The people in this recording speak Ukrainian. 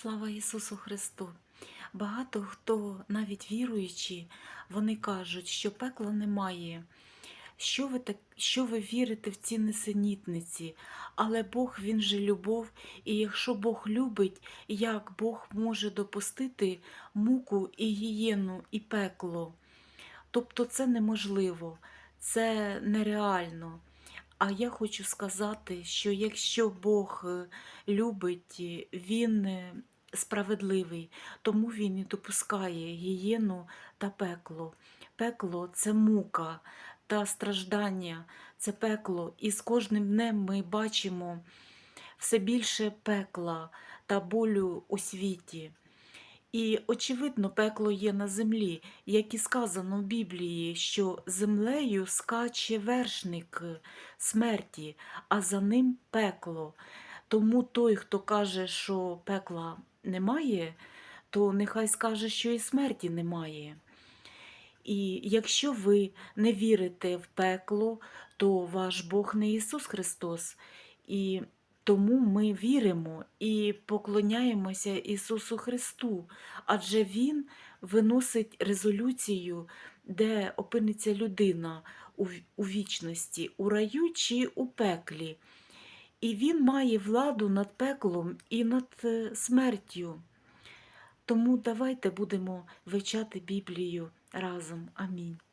Слава Ісусу Христу! Багато хто, навіть віруючі, вони кажуть, що пекла немає. Що ви, так, що ви вірите в ці несенітниці? Але Бог Він же любов, і якщо Бог любить, як Бог може допустити муку і гієну, і пекло? Тобто це неможливо, це нереально. А я хочу сказати, що якщо Бог е, любить, е, Він е, справедливий, тому Він і допускає гієну та пекло. Пекло це мука та страждання, це пекло. І з кожним днем ми бачимо все більше пекла та болю у світі. І, очевидно, пекло є на землі, як і сказано в Біблії, що землею скаче вершник е, смерті, а за ним пекло. Тому той, хто каже, що пекла немає, то нехай скаже, що і смерті немає. І якщо ви не вірите в пекло, то ваш Бог не Ісус Христос. І тому ми віримо і поклоняємося Ісусу Христу, адже Він виносить резолюцію, де опиниться людина у вічності, у раю чи у пеклі. І Він має владу над пеклом і над е, смертю. Тому давайте будемо вивчати Біблію разом. Амінь.